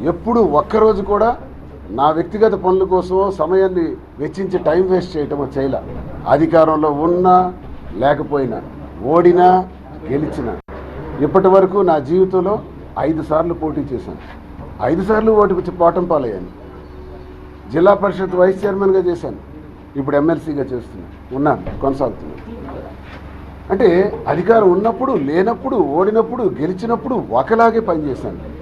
ఎప్పుడు ఒక్కరోజు కూడా నా వ్యక్తిగత పనుల కోసం సమయాన్ని వెచ్చించి టైం వేస్ట్ చేయటం చేయలే. అధికారంలో ఉన్నా లేకపోయినా ఓడినా గెలిచినా. ఇప్పటి వరకు నా జీవితంలో ఐదు సార్లు పోటీ చేశాను. ఐదు సార్లు ఓటుకు పోవటం పాలయ్యాను. జిల్లా పరిషత్ వైస్ చైర్మన్గా చేశాను. ఇప్పుడు ఎమ్మెల్సీగా చేస్తున్నాను. ఉన్నాను కొనసాగుతున్నాను. అంటే అధికారం ఉన్నప్పుడు లేనప్పుడు ఓడినప్పుడు గెలిచినప్పుడు ఒకలాగే పనిచేశాను.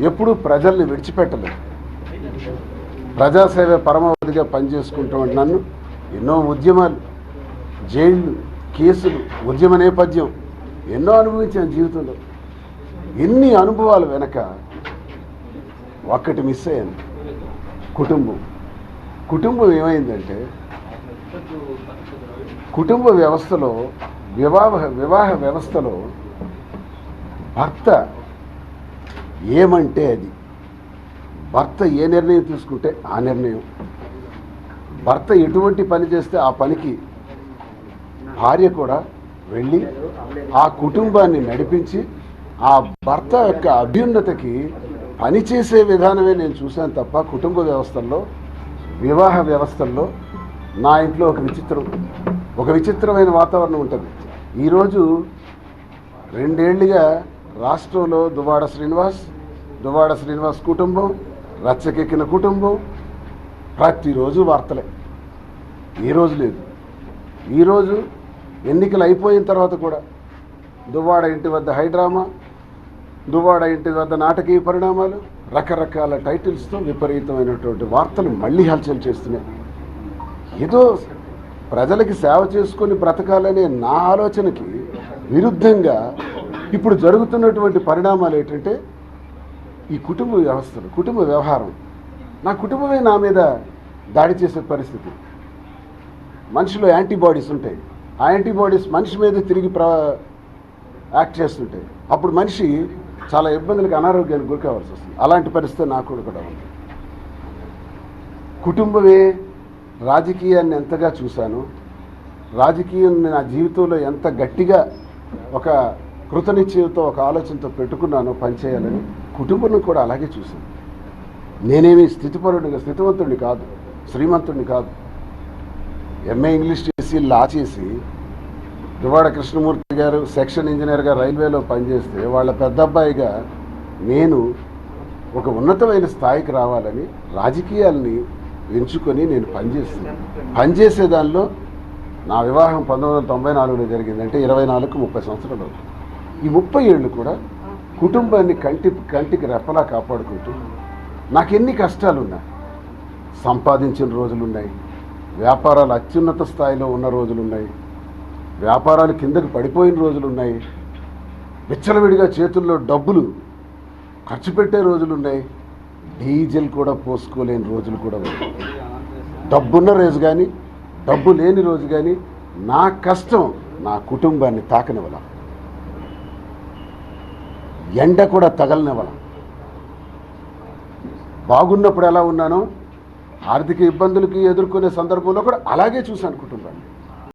ఎప్పుడు ప్రజల్ని విడిచిపెట్టలేదు. ప్రజాసేవ పరమావధిగా పనిచేసుకుంటూ నన్ను ఎన్నో ఉద్యమాలు జైళ్ళు కేసులు ఉద్యమ నేపథ్యం ఎన్నో అనుభవించాను జీవితంలో. ఎన్ని అనుభవాలు వెనక ఒక్కటి మిస్ అయ్యాను. కుటుంబం. కుటుంబం ఏమైందంటే కుటుంబ వ్యవస్థలో వివాహ వివాహ వ్యవస్థలో భర్త ఏమంటే అది? భర్త ఏ నిర్ణయం తీసుకుంటే ఆ నిర్ణయం. భర్త ఎటువంటి పని చేస్తే ఆ పనికి భార్య కూడా వెళ్ళి ఆ కుటుంబాన్ని నడిపించి ఆ భర్త యొక్క అభ్యున్నతకి పనిచేసే విధానమే నేను చూశాను తప్ప కుటుంబ వ్యవస్థల్లో వివాహ వ్యవస్థల్లో నా ఇంట్లో ఒక విచిత్రం ఒక విచిత్రమైన వాతావరణం ఉంటుంది. ఈరోజు రెండేళ్ళుగా రాష్ట్రంలో దువాడ శ్రీనివాస్ దువాడ శ్రీనివాస్ కుటుంబం రచ్చకెక్కిన కుటుంబం ప్రతిరోజు వార్తలే. ఈరోజు రోజు లేదు. ఈరోజు ఎన్నికలు అయిపోయిన తర్వాత కూడా దువ్వాడ ఇంటి వద్ద హైడ్రామా దువ్వాడ ఇంటి వద్ద నాటకీయ పరిణామాలు రకరకాల టైటిల్స్తో విపరీతమైనటువంటి వార్తలు మళ్ళీ హల్చల్ చేస్తున్నాయి. ఏదో ప్రజలకి సేవ చేసుకొని బ్రతకాలనే నా ఆలోచనకి విరుద్ధంగా ఇప్పుడు జరుగుతున్నటువంటి పరిణామాలు ఏంటంటే ఈ కుటుంబ వ్యవస్థలు కుటుంబ వ్యవహారం. నా కుటుంబమే నా మీద దాడి చేసే పరిస్థితి. మనిషిలో యాంటీబాడీస్ ఉంటాయి. ఆ యాంటీబాడీస్ మనిషి మీద తిరిగి ప్ర యాక్ట్ చేస్తుంటాయి. అప్పుడు మనిషి చాలా ఇబ్బందులకు అనారోగ్యానికి గురి కావాల్సి వస్తుంది. అలాంటి పరిస్థితి నాకు కూడా ఉంది. కుటుంబమే రాజకీయాన్ని ఎంతగా చూశాను రాజకీయం నా జీవితంలో ఎంత గట్టిగా ఒక కృతనిశ్చయంతో ఒక ఆలోచనతో పెట్టుకున్నాను పనిచేయాలని. కుటుంబం కూడా అలాగే చూశాను నేనేమి స్థితిపరుడిగా స్థితివంతుడిని కాదు శ్రీమంతుడిని కాదు. ఎంఏ ఇంగ్లీష్ చేసి లా చేసి రివాడ కృష్ణమూర్తి గారు సెక్షన్ ఇంజనీర్గా రైల్వేలో పనిచేస్తే వాళ్ళ పెద్ద అబ్బాయిగా నేను ఒక ఉన్నతమైన స్థాయికి రావాలని రాజకీయాల్ని ఎంచుకొని నేను పనిచేస్తున్నాను. పనిచేసే దానిలో నా వివాహం పంతొమ్మిది వందల తొంభై నాలుగులో జరిగిందంటే ఇరవై నాలుగు ముప్పై సంవత్సరాలు అవుతుంది. ఈ ముప్పై ఏళ్ళు కూడా కుటుంబాన్ని కంటి కంటికి రెప్పలా కాపాడుకుంటూ నాకు ఎన్ని కష్టాలున్నా సంపాదించిన రోజులున్నాయి వ్యాపారాలు అత్యున్నత స్థాయిలో ఉన్న రోజులున్నాయి వ్యాపారాలు కిందకు పడిపోయిన రోజులున్నాయి విచ్చలవిడిగా చేతుల్లో డబ్బులు ఖర్చు పెట్టే రోజులున్నాయి డీజిల్ కూడా పోసుకోలేని రోజులు కూడా ఉన్నాయి. డబ్బున్న రోజు కానీ డబ్బు లేని రోజు కానీ నా కష్టం నా కుటుంబాన్ని తాకనివ్వల. ఎండ కూడా తగలనివ్వల బాగున్నప్పుడు ఎలా ఉన్నానో ఆర్థిక ఇబ్బందులకి ఎదుర్కొనే సందర్భంలో కూడా అలాగే చూశాను కుటుంబం.